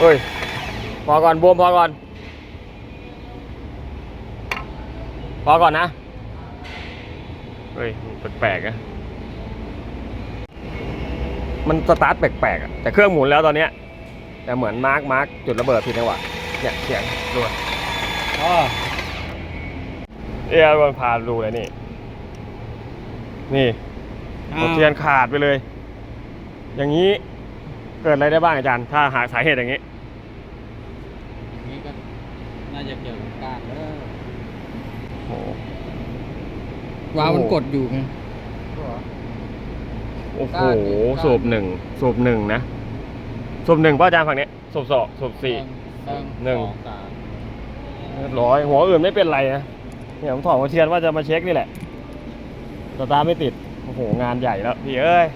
เอ้ย พอก่อนบวมพอก่อน พอก่อนนะ เฮ้ยมันแปลกๆอะมันสตาร์ทแปลกๆอะแต่เครื่องหมุนแล้วตอนเนี้ยแต่เหมือนมาร์กมาร์กจุดระเบิดผิดจังหวะเนี่ยเสียงรัวอ๋อเอ้ยมันพาดูเลยนี่ นี่หัวเทียนขาดไปเลย อย่างนี้เกิดอะไรได้บ้างอาจารย์ ถ้าหาสาเหตุอย่างนี้อย่างนี้ ก็น่าจะเกี่ยวกับก้านแล้วโอ้วาล์วมันกดอยู่ไงโอ้โหก้านนี่ก้าน สูบหนึ่งสูบหนึ่งนะสูบหนึ่งป่ะอาจารย์ฝั่งนี้สูบสองสูบสี่หนึ่ง สอสามเรียบร้อย หัวอื่นไม่เป็นไรนะเนี่ยผมถอดหัวเทียนว่าจะมาเช็คนี่แหละสตาร์ทไม่ติด โอ้โห งานใหญ่แล้วพี่เอ้ย